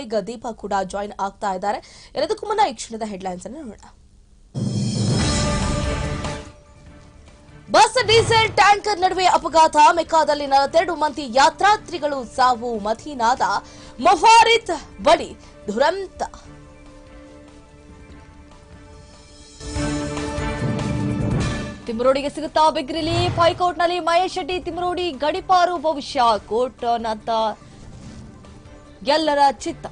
ಕೊಲಿಗ್ ದೀಪಾ ಕೂಡ ಜಾಯಿನ್ ಆಗ್ತಾ ಇದ್ದಾರೆ. ಎಲ್ಲದಕ್ಕೂ ಮುನ್ನ ಈ ಕ್ಷಣದ ಹೆಡ್ಲೈನ್ಸ್ ಅನ್ನು ನೋಡೋಣ. ಬಸ್, ಡೀಸೆಲ್, ಟ್ಯಾಂಕರ್ ನಡುವೆ ಅಪಘಾತ. ಮೆಕ್ಕಾದಲ್ಲಿ ನಲವತ್ತೆರಡು ಮಂದಿ ಯಾತ್ರಾರ್ಥಿಗಳು ಸಾವು. ಮದೀನಾದ ಮೊಫಾರಿತ್ ಬಳಿ ದುರಂತ. ತಿಮರೋಡಿಗೆ ಸಿಗುತ್ತಾ ಬಿಗ್ ರಿಲೀಫ್. ಹೈಕೋರ್ಟ್ನಲ್ಲಿ ಮಹೇಶ್ ಶೆಟ್ಟಿ, ತಿಮರೋಡಿ, ಗಡಿಪಾರು ಭವಿಷ್ಯ. ಕೋರ್ಟ್ ನತ್ತ ಎಲ್ಲರ ಚಿತ್ತ.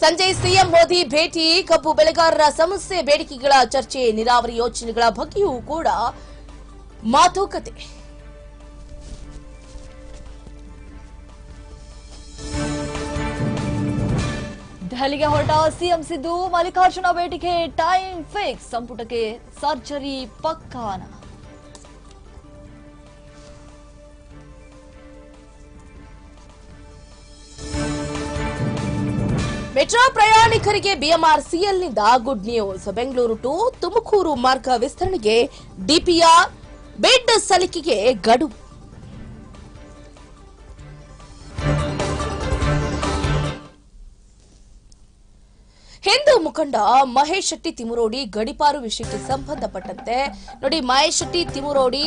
ಸಂಜೆ ಸಿಎಂ ಮೋದಿ ಭೇಟಿ, ಕಬ್ಬು ಬೆಳೆಗಾರರ ಸಮಸ್ಯೆ, ಬೇಡಿಕೆಗಳ ಚರ್ಚೆ, ನೀರಾವರಿ ಯೋಜನೆಗಳ ಬಗ್ಗೆಯೂ ಕೂಡ ಮಾತುಕತೆ. ದೆಹಲಿಗೆ ಹೊರಟ ಸಿಎಂ ಸಿದ್ದು, ಮಲ್ಲಿಕಾರ್ಜುನ ಭೇಟಿಗೆ ಟೈಮ್ ಫಿಕ್ಸ್ ಸಂಪುಟಕ್ಕೆ ಸರ್ಜರಿ ಪಕ್ಕಾನ. ಮೆಟ್ರೋ ಪ್ರಯಾಣಿಕರಿಗೆ ಬಿಎಂಆರ್ಸಿಎಲ್ನಿಂದ good news. Bengaluru to Tumakuru ಮಾರ್ಗ ವಿಸ್ತರಣೆಗೆ ಡಿಪಿಆರ್ ಬೆಡ್ ಸಲಿಕೆಗೆ ಗಡು. ಹಿಂದೂ ಮುಖಂಡ ಮಹೇಶ್ ಶೆಟ್ಟಿ ತಿಮುರೋಡಿ ಗಡಿಪಾರು ವಿಷಯಕ್ಕೆ ಸಂಬಂಧಪಟ್ಟಂತೆ. ನೋಡಿ, ಮಹೇಶ್ ಶೆಟ್ಟಿ ತಿಮುರೋಡಿ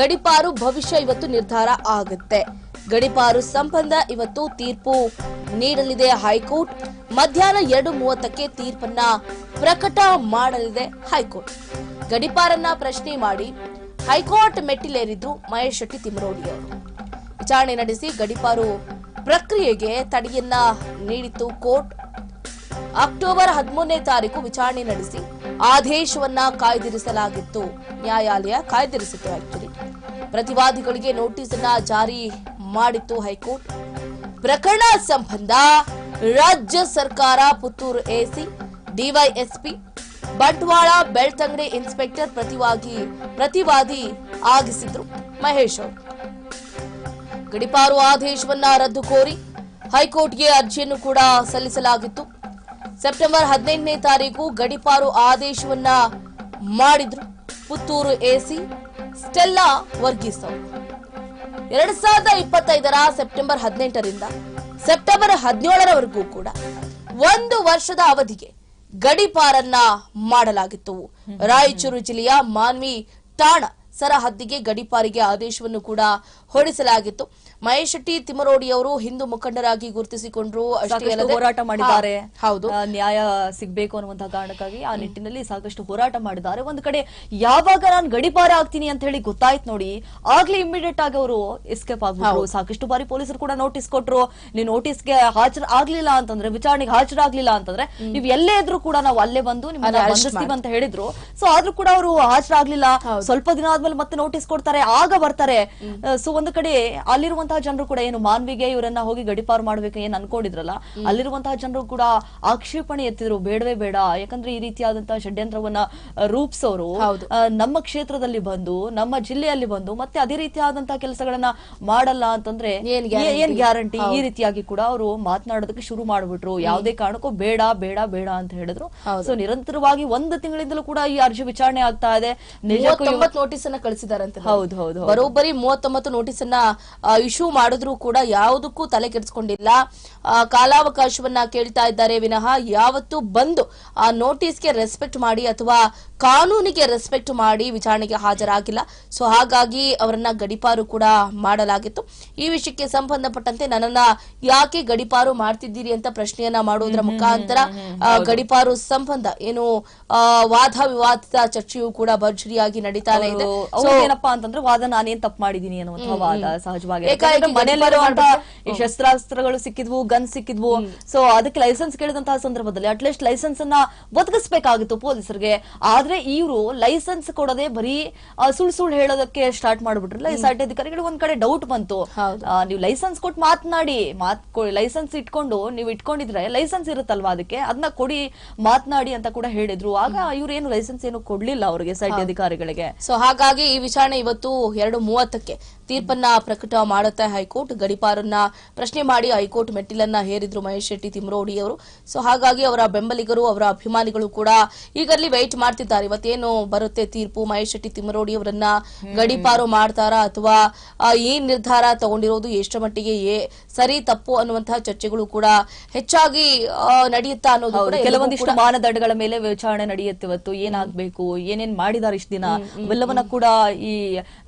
ಗಡಿಪಾರು ಭವಿಷ್ಯ ಇವತ್ತು ನಿರ್ಧಾರ ಆಗುತ್ತೆ. ಗಡಿಪಾರು ಸಂಬಂಧ ಇವತ್ತು ತೀರ್ಪು ನೀಡಲಿದೆ ಹೈಕೋರ್ಟ್. ಮಧ್ಯಾಹ್ನ ಎರಡು ಮೂವತ್ತಕ್ಕೆ ತೀರ್ಪನ್ನ ಪ್ರಕಟ ಮಾಡಲಿದೆ ಹೈಕೋರ್ಟ್. ಗಡಿಪಾರನ್ನ ಪ್ರಶ್ನೆ ಮಾಡಿ ಹೈಕೋರ್ಟ್ ಮೆಟ್ಟಿಲೇರಿದ್ದು ಮಹೇಶ್ ಶೆಟ್ಟಿ ತಿಮರೋಡಿ ಅವರು ವಿಚಾರಣೆ ನಡೆಸಿ ಗಡಿಪಾರು ಪ್ರಕ್ರಿಯೆಗೆ ತಡೆಯನ್ನ ನೀಡಿತು ಕೋರ್ಟ್. ಅಕ್ಟೋಬರ್ ಹದಿಮೂರನೇ ತಾರೀಕು ವಿಚಾರಣೆ ನಡೆಸಿ ಆದೇಶವನ್ನ ಕಾಯ್ದಿರಿಸಲಾಗಿತ್ತು. ನ್ಯಾಯಾಲಯ ಕಾಯ್ದಿರಿಸಿತ್ತು ಆಕ್ಚುಲಿ. ಪ್ರತಿವಾದಿಗಳಿಗೆ ನೋಟಿಸ್ ಅನ್ನ ಜಾರಿ ಮಾಡಿತ್ತು ಹೈಕೋರ್ಟ್. ಪ್ರಕರಣ ಸಂಬಂಧ ರಾಜ್ಯ ಸರ್ಕಾರ, Puttur AC, DYSP, Bantwal, Belthangady inspector ಪ್ರತಿವಾಗಿ ಪ್ರತಿವಾದಿ ಆಗಿಸಿದ್ರು ಮಹೇಶ್ ಅವರು. ಗಡಿಪಾರು ಆದೇಶವನ್ನ ರದ್ದು ಕೋರಿ ಹೈಕೋರ್ಟ್ಗೆ ಅರ್ಜಿಯನ್ನು ಕೂಡ ಸಲ್ಲಿಸಲಾಗಿತ್ತು. ಸೆಪ್ಟೆಂಬರ್ ಹದಿನೆಂಟನೇ ತಾರೀಕು ಗಡಿಪಾರು ಆದೇಶವನ್ನ ಮಾಡಿದ್ರು ಪುತ್ತೂರು ಎಸಿ ಸ್ಟೆಲ್ಲಾ ವರ್ಗೀಸ್ ಅವರು. ಎರಡ್ ಸಾವಿರದ ಇಪ್ಪತ್ತೈದರ ಸೆಪ್ಟೆಂಬರ್ ಹದಿನೆಂಟರಿಂದ ಸೆಪ್ಟೆಂಬರ್ ಹದಿನೇಳರವರೆಗೂ ಕೂಡ ಒಂದು ವರ್ಷದ ಅವಧಿಗೆ ಗಡಿಪಾರನ್ನ ಮಾಡಲಾಗಿತ್ತು. ರಾಯಚೂರು ಜಿಲ್ಲೆಯ ಮಾನ್ವಿ ಠಾಣ ಸರಹದ್ದಿಗೆ ಗಡಿಪಾರಿಗೆ ಆದೇಶವನ್ನು ಕೂಡ ಹೊರಡಿಸಲಾಗಿತ್ತು ಮಹೇಶ್ ಶೆಟ್ಟಿ ತಿಮರೋಡಿ ಅವರು ಹಿಂದೂ ಮುಖಂಡರಾಗಿ ಗುರುತಿಸಿಕೊಂಡ್ರು ಅಷ್ಟೇ ಅಲ್ಲದೆ ಹೋರಾಟ ಮಾಡಿದ್ದಾರೆ. ಹೌದು. ಆ, ನ್ಯಾಯ ಸಿಗ್ಬೇಕು ಅನ್ನುವಂತಹ ಕಾರಣಕ್ಕಾಗಿ ಆ ನಿಟ್ಟಿನಲ್ಲಿ ಸಾಕಷ್ಟು ಹೋರಾಟ ಮಾಡಿದ್ದಾರೆ. ಒಂದ್ ಕಡೆ ಯಾವಾಗ ನಾನು ಗಡಿಪಾರ ಆಗ್ತೀನಿ ಅಂತ ಹೇಳಿ ಗೊತ್ತಾಯ್ತು ನೋಡಿ ಆಗ್ಲೇ ಇಮಿಡಿಯೇಟ್ ಆಗಿ ಅವರು ಎಸ್ಕೇಪ್ ಆಗ್ಬಿಟ್ರು. ಸಾಕಷ್ಟು ಬಾರಿ ಪೊಲೀಸರು ಕೂಡ ನೋಟಿಸ್ ಕೊಟ್ರು. ನೀವು ನೋಟಿಸ್ಗೆ ಹಾಜರ್ ಆಗ್ಲಿಲ್ಲ ಅಂತಂದ್ರೆ ವಿಚಾರಣೆಗೆ ಹಾಜರಾಗ್ಲಿಲ್ಲ ಅಂತಂದ್ರೆ ನೀವು ಎಲ್ಲೇ ಇದ್ರು ಕೂಡ ನಾವು ಅಲ್ಲೇ ಬಂದು ನಿಮ್ಮನ್ನ arrest ಬಂಧಿಸ್ತೀವಿ ಅಂತ ಹೇಳಿದ್ರು. ಸೊ ಆದ್ರೂ ಕೂಡ ಅವರು ಹಾಜರಾಗ್ಲಿಲ್ಲ. ಸ್ವಲ್ಪ ದಿನ ಆದ್ಮೇಲೆ ಮತ್ತೆ ನೋಟಿಸ್ ಕೊಡ್ತಾರೆ ಆಗ ಬರ್ತಾರೆ. ಸೊ ಒಂದು ಕಡೆ ಅಲ್ಲಿರುವಂತಹ ಜನರು ಕೂಡ ಏನು ಮಾನ್ವಿಗೆ ಇವರನ್ನ ಹೋಗಿ ಗಡಿಪಾರು ಮಾಡ್ಬೇಕು ಏನ್ ಅನ್ಕೊಂಡಿದ್ರಲ್ಲ ಅಲ್ಲಿರುವಂತಹ ಜನರು ಕೂಡ ಆಕ್ಷೇಪಣೆ ಎತ್ತಿದ್ರು ಬೇಡವೇ ಬೇಡ. ಯಾಕಂದ್ರೆ ಈ ರೀತಿಯಾದಂತಹ ಷಡ್ಯಂತ್ರವನ್ನ ರೂಪಿಸೋರು ನಮ್ಮ ಕ್ಷೇತ್ರದಲ್ಲಿ ಬಂದು ನಮ್ಮ ಜಿಲ್ಲೆಯಲ್ಲಿ ಬಂದು ಮತ್ತೆ ಅದೇ ರೀತಿಯಾದಂತಹ ಕೆಲಸಗಳನ್ನ ಮಾಡಲ್ಲ ಅಂತಂದ್ರೆ ಏನ್ ಗ್ಯಾರಂಟಿ ಈ ರೀತಿಯಾಗಿ ಕೂಡ ಅವರು ಮಾತನಾಡೋದಕ್ಕೆ ಶುರು ಮಾಡ್ಬಿಟ್ರು. ಯಾವುದೇ ಕಾರಣಕ್ಕೂ ಬೇಡ ಬೇಡ ಬೇಡ ಅಂತ ಹೇಳಿದ್ರು. ಸೊ ನಿರಂತರವಾಗಿ ಒಂದು ತಿಂಗಳಿಂದಲೂ ಕೂಡ ಈ ಅರ್ಜಿ ವಿಚಾರಣೆ ಆಗ್ತಾ ಇದೆ. ನೋಟಿಸ್ ಅನ್ನ ಕಳಿಸಿದಾರಂತೆ ಹೌದು ಹೌದು. ಬರೋಬ್ಬರಿ ಮೂವತ್ತೊಂಬತ್ತು ನೋಟಿಸ್ ಅನ್ನ ಇಶ್ಯೂ ಮಾಡಿದ್ರು ಕೂಡ ಯಾವುದಕ್ಕೂ ತಲೆ ಕೆಡಿಸ್ಕೊಂಡಿಲ್ಲ. ಕಾಲಾವಕಾಶವನ್ನ ಕೇಳ್ತಾ ಇದ್ದಾರೆ. ವಿನಃ ಯಾವತ್ತು ಬಂದು ಆ ನೋಟಿಸ್ಗೆ ರೆಸ್ಪೆಕ್ಟ್ ಮಾಡಿ ಅಥವಾ ಕಾನೂನಿಗೆ ರೆಸ್ಪೆಕ್ಟ್ ಮಾಡಿ ವಿಚಾರಣೆಗೆ ಹಾಜರಾಗಿಲ್ಲ. ಸೊ ಹಾಗಾಗಿ ಅವರನ್ನ ಗಡಿಪಾರು ಕೂಡ ಮಾಡಲಾಗಿತ್ತು. ಈ ವಿಷಯಕ್ಕೆ ಸಂಬಂಧಪಟ್ಟಂತೆ ನನ್ನನ್ನ ಯಾಕೆ ಗಡಿಪಾರು ಮಾಡ್ತಿದ್ದೀರಿ ಅಂತ ಪ್ರಶ್ನೆಯನ್ನ ಮಾಡುವುದರ ಮುಖಾಂತರ ಗಡಿಪಾರು ಸಂಬಂಧ ಏನು ವಾದ ವಿವಾದಿತ ಚರ್ಚೆಯು ಕೂಡ ಭರ್ಜರಿಯಾಗಿ ನಡೀತಾನೆ ಇದೆ. ಏನಪ್ಪಾ ಅಂತಂದ್ರೆ ವಾದ ನಾನೇನ್ ತಪ್ಪು ಮಾಡಿದೀನಿ ಅನ್ನುವಂತಹ ವಾದ ಸಹಜವಾಗಿ. ಶಸ್ತ್ರಾಸ್ತ್ರಗಳು ಸಿಕ್ಕಿದ್ವು ಗನ್ ಸಿಕ್ಕಿದ್ವು. ಸೊ ಅದಕ್ಕೆ ಲೈಸೆನ್ಸ್ ಕೇಳಿದಂತಹ ಸಂದರ್ಭದಲ್ಲಿ ಅಟ್ಲೀಸ್ಟ್ ಲೈಸೆನ್ಸ್ ಅನ್ನ ಒದಗಿಸಬೇಕಾಗಿತ್ತು ಪೊಲೀಸರಿಗೆ. ಆದ್ರೆ ಇವರು ಲೈಸೆನ್ಸ್ ಕೊಡದೆ ಬರೀ ಸುಳ್ ಸುಳ್ಳು ಹೇಳೋದಕ್ಕೆ ಸ್ಟಾರ್ಟ್ ಮಾಡ್ಬಿಟ್ರಲ್ಲ ಈ ಅಧಿಕಾರಿಗಳು ಒಂದ್ ಕಡೆ ಡೌಟ್ ಬಂತು. ನೀವು ಲೈಸೆನ್ಸ್ ಕೊಟ್ಟು ಮಾತನಾಡಿ ಮಾತ್ ಲೈಸೆನ್ಸ್ ಇಟ್ಕೊಂಡು ನೀವು ಇಟ್ಕೊಂಡಿದ್ರೆ ಲೈಸೆನ್ಸ್ ಇರುತ್ತಲ್ವಾ ಅದಕ್ಕೆ? ಅದನ್ನ ಕೊಡಿ ಮಾತನಾಡಿ ಅಂತ ಕೂಡ ಹೇಳಿದ್ರು. ಆಗ ಇವ್ರು ಏನು ಲೈಸೆನ್ಸ್ ಏನು ಕೊಡ್ಲಿಲ್ಲ ಅವ್ರಿಗೆ ಸೈಟ್ ಅಧಿಕಾರಿಗಳಿಗೆ. ಸೊ ಹಾಗಾಗಿ ಈ ವಿಚಾರಣೆ ಇವತ್ತು ಎರಡು ಮೂವತ್ತಕ್ಕೆ ತೀರ್ಪನ್ನ ಪ್ರಕಟ ಮಾಡುತ್ತೆ ಹೈಕೋರ್ಟ್ ಗಡಿಪಾರನ್ನ ಪ್ರಶ್ನೆ ಮಾಡಿ ಹೈಕೋರ್ಟ್ ಮೆಟ್ಟಿಲನ್ನ ಹೇರಿದ್ರು ಮಹೇಶ್ ಶೆಟ್ಟಿ ತಿಮ್ರೋಡಿ ಅವರು. ಸೊ ಹಾಗಾಗಿ ಅವರ ಬೆಂಬಲಿಗರು ಅವರ ಅಭಿಮಾನಿಗಳು ಕೂಡ ಈಗಲ್ಲಿ ವೆಯ್ಟ್ ಮಾಡ್ತಿದ್ದಾರೆ. ಇವತ್ತೇನು ಬರುತ್ತೆ ತೀರ್ಪು? ಮಹೇಶ್ ಶೆಟ್ಟಿ ತಿಮ್ರೋಡಿ ಅವರನ್ನ ಗಡಿಪಾರು ಮಾಡ್ತಾರಾ ಅಥವಾ ಏನ್ ಈ ನಿರ್ಧಾರ ತಗೊಂಡಿರೋದು? ಎಷ್ಟರ ಮಟ್ಟಿಗೆ ಏ- ಸರಿ ತಪ್ಪು ಅನ್ನುವಂತಹ ಚರ್ಚೆಗಳು ಕೂಡ ಹೆಚ್ಚಾಗಿ ನಡೆಯುತ್ತಾ ಅನ್ನೋದು ಕೆಲವೊಂದಿಷ್ಟು ಮಾನದಂಡಗಳ ಮೇಲೆ ವಿಚಾರಣೆ ನಡೆಯುತ್ತೆ ಇವತ್ತು. ಏನಾಗಬೇಕು ಏನೇನ್ ಮಾಡಿದಾರೆ ಇಷ್ಟ ದಿನ? ಅವೆಲ್ಲವನ್ನ ಕೂಡ ಈ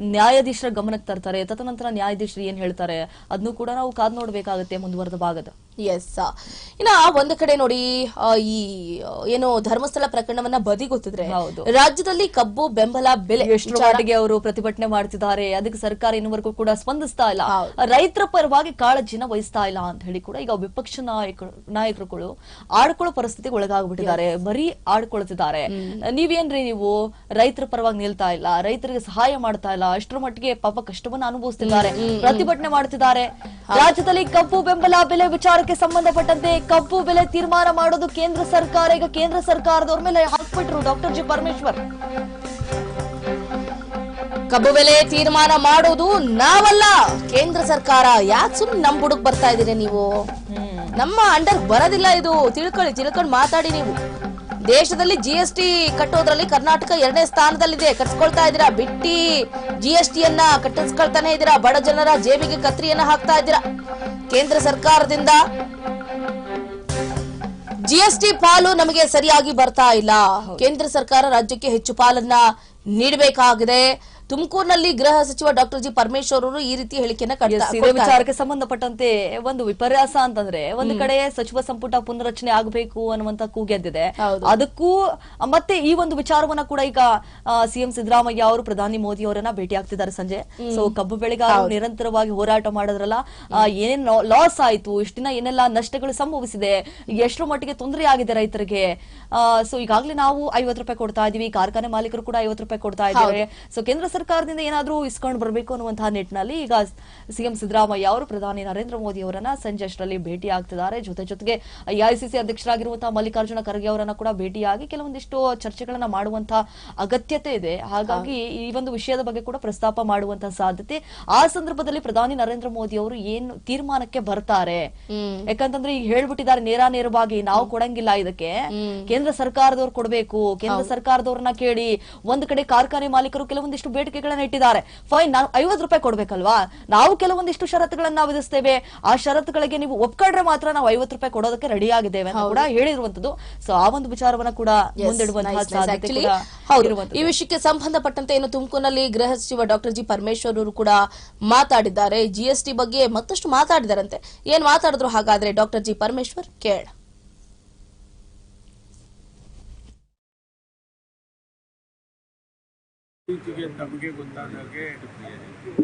ನ್ಯಾಯಾಧೀಶರ ಗಮನಕ್ಕೆ ತರ್ತಾರೆ ತದನಂತರ ನ್ಯಾಯಾಧೀಶರು ಏನ್ ಹೇಳ್ತಾರೆ? ಅದನ್ನು ಕೂಡ ನಾವು ಕಾದ್ ನೋಡ್ಬೇಕಾಗತ್ತೆ ಮುಂದುವರೆದ ಭಾಗದ. ಎಸ್ ಇನ್ನ ಒಂದ್ ಕಡೆ ನೋಡಿ ಈ ಏನು ಧರ್ಮಸ್ಥಳ ಪ್ರಕರಣವನ್ನ ಬದಿಗೊತ್ತಿದ್ರೆ ಹೌದು. ರಾಜ್ಯದಲ್ಲಿ ಕಬ್ಬು ಬೆಂಬಲ ಬೆಲೆ ಎಷ್ಟರ ಮಟ್ಟಿಗೆ ಅವರು ಪ್ರತಿಭಟನೆ ಮಾಡ್ತಿದ್ದಾರೆ. ಅದಕ್ಕೆ ಸರ್ಕಾರ ಇನ್ನುವರೆಗೂ ಕೂಡ ಸ್ಪಂದಿಸ್ತಾ ಇಲ್ಲ. ರೈತರ ಪರವಾಗಿ ಕಾಳಜಿನ ವಹಿಸ್ತಾ ಇಲ್ಲ ಅಂತ ಹೇಳಿ ಕೂಡ ಈಗ ವಿಪಕ್ಷ ನಾಯಕರು ನಾಯಕರುಗಳು ಆಡ್ಕೊಳ್ಳೋ ಪರಿಸ್ಥಿತಿಗೆ ಒಳಗಾಗ್ಬಿಟ್ಟಿದ್ದಾರೆ. ಬರೀ ಆಡ್ಕೊಳ್ತಿದ್ದಾರೆ. ನೀವೇನ್ರಿ ನೀವು ರೈತರ ಪರವಾಗಿ ನಿಲ್ತಾ ಇಲ್ಲ? ರೈತರಿಗೆ ಸಹಾಯ ಮಾಡ್ತಾ ಇಲ್ಲ? ಅಷ್ಟರ ಮಟ್ಟಿಗೆ ಪಾಪ ಕಷ್ಟವನ್ನ ಅನುಭವಿಸುತ್ತಿದ್ದಾರೆ ಪ್ರತಿಭಟನೆ ಮಾಡುತ್ತಿದ್ದಾರೆ. ರಾಜ್ಯದಲ್ಲಿ ಕಬ್ಬು ಬೆಂಬಲ ಬೆಲೆ ವಿಚಾರಕ್ಕೆ ಸಂಬಂಧಪಟ್ಟಂತೆ ಕಬ್ಬು ಬೆಲೆ ತೀರ್ಮಾನ ಮಾಡೋದು ಕೇಂದ್ರ ಸರ್ಕಾರ. ಈಗ ಕೇಂದ್ರ ಸರ್ಕಾರದವ್ರ ಮೇಲೆ ಹಾಕ್ಬಿಟ್ರು ಡಾಕ್ಟರ್ ಜಿ. ಪರಮೇಶ್ವರ್. ಕಬ್ಬು ಬೆಲೆ ತೀರ್ಮಾನ ಮಾಡೋದು ನಾವಲ್ಲ. ಕೇಂದ್ರ ಸರ್ಕಾರ ಯಾಕೆ ಸುಮ್ನೆ ನಮ್ ಬುಡಕ್ ಬರ್ತಾ ಇದೀರಿ ನೀವು? ನಮ್ಮ ಅಂಡರ್ ಬರೋದಿಲ್ಲ ಇದು. ತಿಳ್ಕೊಳ್ಳಿ ತಿಳ್ಕೊಂಡು ಮಾತಾಡಿ ನೀವು. ದೇಶದಲ್ಲಿ ಜಿ ಎಸ್ ಟಿ ಕಟ್ಟೋದ್ರಲ್ಲಿ ಕರ್ನಾಟಕ ಎರಡನೇ ಸ್ಥಾನದಲ್ಲಿದೆ. ಕಟ್ಸ್ಕೊಳ್ತಾ ಇದೀರಾ ಬಿಟ್ಟಿ ಜಿ ಎಸ್ ಟಿ ಅನ್ನ ಕಟ್ಟಿಸ್ಕೊಳ್ತಾನೆ ಇದೀರಾ ಬಡ ಜನರ ಜೇಬಿಗೆ ಕತ್ರಿಯನ್ನ ಹಾಕ್ತಾ ಇದ್ದೀರಾ? ಕೇಂದ್ರ ಸರ್ಕಾರದಿಂದ ಜಿಎಸ್ಟಿ ಪಾಲು ನಮಗೆ ಸರಿಯಾಗಿ ಬರ್ತಾ ಇಲ್ಲ. ಕೇಂದ್ರ ಸರ್ಕಾರ ರಾಜ್ಯಕ್ಕೆ ಹೆಚ್ಚು ಪಾಲನ್ನ ನೀಡಬೇಕಾಗಿದೆ. ತುಮಕೂರಿನಲ್ಲಿ ಗೃಹ ಸಚಿವ ಡಾಕ್ಟರ್ ಜಿ ಪರಮೇಶ್ವರ್ ಅವರು ಈ ರೀತಿ ಹೇಳಿಕೆಯನ್ನ ಕಡಿತಾರೆ. ಎಸ್, ವಿಚಾರಕ್ಕೆ ಸಂಬಂಧಪಟ್ಟಂತೆ ಒಂದು ವಿಪರ್ಯಾಸ ಅಂತಂದ್ರೆ ಒಂದು ಕಡೆ ಸಚಿವ ಸಂಪುಟ ಪುನರಚನೆ ಆಗಬೇಕು ಅನ್ನುವಂತ ಕೂಗೆದ್ದಿದೆ ಅದಕ್ಕೂ ಮತ್ತೆ ಈ ಒಂದು ವಿಚಾರವನ್ನ ಕೂಡ ಈಗ ಸಿಎಂ ಸಿದ್ದರಾಮಯ್ಯ ಅವರು ಪ್ರಧಾನಿ ಮೋದಿ ಅವರನ್ನ ಭೇಟಿ ಆಗ್ತಿದ್ದಾರೆ ಸಂಜೆ. ಸೊ ಕಬ್ಬು ಬೆಳೆಗಾರರು ನಿರಂತರವಾಗಿ ಹೋರಾಟ ಮಾಡಿದ್ರಲ್ಲ ಏನೇನ್ ಲಾಸ್ ಆಯ್ತು ಇಷ್ಟ ದಿನ ಏನೆಲ್ಲ ನಷ್ಟಗಳು ಸಂಭವಿಸಿದೆ ಎಷ್ಟರ ಮಟ್ಟಿಗೆ ತೊಂದರೆ ಆಗಿದೆ ರೈತರಿಗೆ? ಸೊ ಈಗಾಗಲೇ ನಾವು ಐವತ್ತು ರೂಪಾಯಿ ಕೊಡ್ತಾ ಇದೀವಿ ಕಾರ್ಖಾನೆ ಮಾಲೀಕರು ಕೂಡ ಐವತ್ತು ರೂಪಾಯಿ ಕೊಡ್ತಾ ಇದ್ದಾರೆ. ಸೊ ಕೇಂದ್ರ ಸರ್ಕಾರದಿಂದ ಏನಾದರೂ ಇಸ್ಕೊಂಡು ಬರಬೇಕು ಅನ್ನುವಂತಹ ನಿಟ್ಟಿನಲ್ಲಿ ಈಗ ಸಿಎಂ ಸಿದ್ದರಾಮಯ್ಯ ಅವರು ಪ್ರಧಾನಿ ನರೇಂದ್ರ ಮೋದಿ ಅವರನ್ನ ಸಂಜೆ ಅಷ್ಟರಲ್ಲಿ ಭೇಟಿ ಆಗ್ತಿದ್ದಾರೆ ಜೊತೆ ಜೊತೆಗೆ ಎಐಸಿಸಿ ಅಧ್ಯಕ್ಷರಾಗಿರುವಂತಹ ಮಲ್ಲಿಕಾರ್ಜುನ ಖರ್ಗೆ ಅವರನ್ನ ಕೂಡ ಭೇಟಿಯಾಗಿ ಕೆಲವೊಂದಿಷ್ಟು ಚರ್ಚೆಗಳನ್ನ ಮಾಡುವಂತಹ ಅಗತ್ಯತೆ ಇದೆ. ಹಾಗಾಗಿ ಈ ಒಂದು ವಿಷಯದ ಬಗ್ಗೆ ಕೂಡ ಪ್ರಸ್ತಾಪ ಮಾಡುವಂತಹ ಸಾಧ್ಯತೆ. ಆ ಸಂದರ್ಭದಲ್ಲಿ ಪ್ರಧಾನಿ ನರೇಂದ್ರ ಮೋದಿ ಅವರು ಏನು ತೀರ್ಮಾನಕ್ಕೆ ಬರ್ತಾರೆ? ಯಾಕಂತಂದ್ರೆ ಈಗ ಹೇಳ್ಬಿಟ್ಟಿದ್ದಾರೆ ನೇರ ನೇರವಾಗಿ ನಾವು ಕೊಡಂಗಿಲ್ಲ ಇದಕ್ಕೆ. ಕೇಂದ್ರ ಸರ್ಕಾರದವ್ರು ಕೊಡಬೇಕು. ಕೇಂದ್ರ ಸರ್ಕಾರದವ್ರನ್ನ ಕೇಳಿ ಒಂದ್ ಕಡೆ ಕಾರ್ಖಾನೆ ಮಾಲೀಕರು ಕೆಲವೊಂದಿಷ್ಟು ಬೇಡಿಕೆಗಳನ್ನ ಇಟ್ಟಿದ್ದಾರೆ. ಫೈನ್ ನಾವು ಐವತ್ತು ರೂಪಾಯಿ ಕೊಡ್ಬೇಕಲ್ವಾ? ನಾವು ಕೆಲವೊಂದಿಷ್ಟು ಷರತ್ತುಗಳನ್ನ ವಿಧಿಸ್ತೇವೆ. ಆ ಷರತ್ತುಗಳಿಗೆ ನೀವು ಒಪ್ಕೊಂಡ್ರೆ ಮಾತ್ರ ನಾವು ಐವತ್ತು ರೂಪಾಯಿ ಕೊಡೋದಕ್ಕೆ ರೆಡಿ ಆಗಿದ್ದೇವೆ ಅಂತ ಕೂಡ ಹೇಳಿರುವಂತದ್ದು ಸೊ ಆ ಒಂದು ವಿಚಾರವನ್ನ ಕೂಡ ಮುಂದಿಡುವಂತಹ. ಸಾಧ್ಯತೆ. ಈ ವಿಷಯಕ್ಕೆ ಸಂಬಂಧಪಟ್ಟಂತೆ ಏನು ತುಮಕೂರಿನಲ್ಲಿ ಗೃಹ ಸಚಿವ ಡಾಕ್ಟರ್ ಜಿ ಪರಮೇಶ್ವರ್ ಅವರು ಕೂಡ ಮಾತಾಡಿದ್ದಾರೆ. ಜಿಎಸ್ಟಿ ಬಗ್ಗೆ ಮತ್ತಷ್ಟು ಮಾತಾಡಿದಾರಂತೆ. ಏನ್ ಮಾತಾಡಿದ್ರು ಹಾಗಾದ್ರೆ ಡಾಕ್ಟರ್ ಜಿ ಪರಮೇಶ್ವರ್? ಕೇಳ. ಇತ್ತೀಚೆಗೆ ತಮಗೆ ಗೊತ್ತಾದಾಗೆ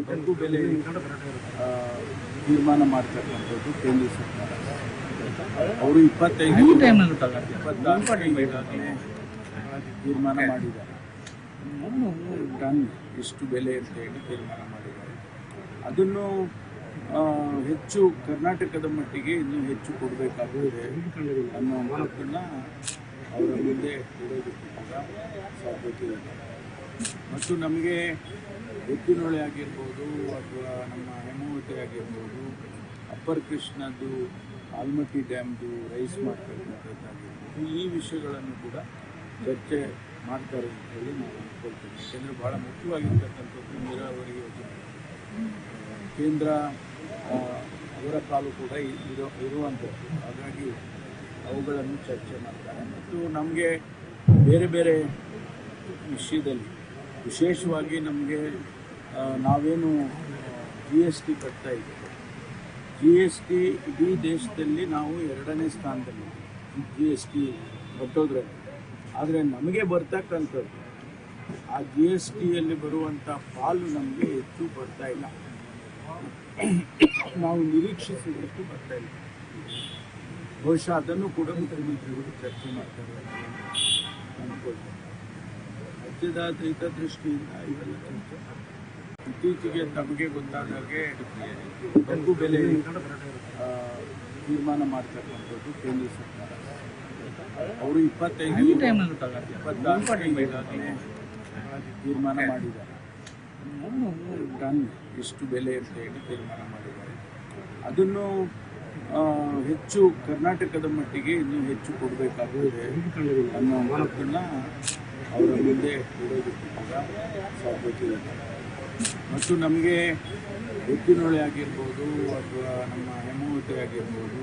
ಕಬ್ಬು ಬೆಲೆ ತೀರ್ಮಾನ ಮಾಡ್ತಕ್ಕಂಥದ್ದು ಕೇಂದ್ರ ಸರ್ಕಾರ. ಅವರು ಇಪ್ಪತ್ತೈದು ಇಪ್ಪತ್ತಾರು ಈಗಾಗಲೇ ತೀರ್ಮಾನ ಮಾಡಿದ್ದಾರೆ. ಟನ್ ಎಷ್ಟು ಬೆಲೆ ಅಂತ ಹೇಳಿ ತೀರ್ಮಾನ ಮಾಡಿದ್ದಾರೆ. ಅದನ್ನು ಹೆಚ್ಚು ಕರ್ನಾಟಕದ ಮಟ್ಟಿಗೆ ಇನ್ನೂ ಹೆಚ್ಚು ಕೊಡಬೇಕಾಗುತ್ತೆ ಅನ್ನೋ ಮಾತನ್ನ ಅವರ ಮುಂದೆ ಇಡೋದಕ್ಕೆ ಕೂಡ ಸಾಧ್ಯತೆ ಇದೆ. ಮತ್ತು ನಮಗೆ ಎತ್ತಿನೊಳೆ ಆಗಿರ್ಬೋದು ಅಥವಾ ನಮ್ಮ ಹೇಮಾವತಿ ಆಗಿರ್ಬೋದು ಅಪ್ಪರ್ ಕೃಷ್ಣದ್ದು, ಆಲ್ಮಟ್ಟಿ ಡ್ಯಾಮ್ದು ರೈಸ್ ಮಾಡ್ತಕ್ಕಂಥದ್ದಾಗಿರ್ಬೋದು ಈ ವಿಷಯಗಳನ್ನು ಕೂಡ ಚರ್ಚೆ ಮಾಡ್ತಾರೆ ಅಂತ ಹೇಳಿ ನಾವು ಅಂದ್ಕೊಳ್ತೇವೆ ಯಾಕೆಂದರೆ ಭಾಳ ಮುಖ್ಯವಾಗಿರ್ತಕ್ಕಂಥದ್ದು ನೀರಾವರಿ ಯೋಜನೆ. ಕೇಂದ್ರ ಅವರ ಕಾಲು ಕೂಡ ಇರೋ, ಇರುವಂಥದ್ದು. ಹಾಗಾಗಿ ಅವುಗಳನ್ನು ಚರ್ಚೆ ಮಾಡ್ತಾರೆ. ಮತ್ತು ನಮಗೆ ಬೇರೆ ಬೇರೆ ವಿಷಯದಲ್ಲಿ ವಿಶೇಷವಾಗಿ ನಮಗೆ ನಾವೇನು ಜಿ ಎಸ್ ಟಿ ಕಟ್ತಾ ಇದ್ದೀವಿ. ಜಿ ಎಸ್ ಟಿ ಇಡೀ ದೇಶದಲ್ಲಿ ನಾವು ಎರಡನೇ ಸ್ಥಾನದಲ್ಲಿ ಜಿ ಎಸ್ ಟಿ ಕಟ್ಟೋದ್ರೆ. ಆದರೆ ನಮಗೆ ಬರ್ತಕ್ಕಂಥದ್ದು, ಆ ಜಿ ಎಸ್ ಟಿಯಲ್ಲಿ ಬರುವಂಥ ಪಾಲು ನಮಗೆ ಹೆಚ್ಚು ಬರ್ತಾ ಇಲ್ಲ. ನಾವು ನಿರೀಕ್ಷಿಸಿದಷ್ಟು ಬರ್ತಾ ಇಲ್ಲ. ಬಹುಶಃ ಅದನ್ನು ಕೂಡ ಮುಖ್ಯಮಂತ್ರಿಗಳು ಚರ್ಚೆ ಮಾಡ್ತಾರೆ ಅನ್ಕೊಳ್ತೀನಿ ರಾಜ್ಯದ ದೃಷ್ಟಿಯಿಂದ ಇವೆಲ್ಲ ಇತ್ತೀಚೆಗೆ ತಮಗೆ ಗೊತ್ತಾದ ಹಾಗೆ ಕಬ್ಬು ಬೆಲೆ ತೀರ್ಮಾನ ಮಾಡ್ತಕ್ಕಂಥದ್ದು ಕೇಂದ್ರ ಸರ್ಕಾರ. ಅವರು ಇಪ್ಪತ್ತೈದು ಇಪ್ಪತ್ತಾರು ತೀರ್ಮಾನ ಮಾಡಿದ್ದಾರೆ. ಟನ್ ಎಷ್ಟು ಬೆಲೆ ಅಂತ ಹೇಳಿ ತೀರ್ಮಾನ ಮಾಡಿದ್ದಾರೆ. ಅದನ್ನು ಹೆಚ್ಚು ಕರ್ನಾಟಕದ ಮಟ್ಟಿಗೆ ಇನ್ನೂ ಹೆಚ್ಚು ಕೊಡಬೇಕಾಗುತ್ತದೆ ಅನ್ನೋ ಮಾತನ್ನ ಅವರ ಮುಂದೆ ಕೂಡ ಸಾಧ್ಯತೆ ಮತ್ತು ನಮಗೆ ಎತ್ತಿನೊಳೆ ಆಗಿರ್ಬೋದು ಅಥವಾ ನಮ್ಮ ಹೇಮಾವತಿ ಆಗಿರ್ಬೋದು,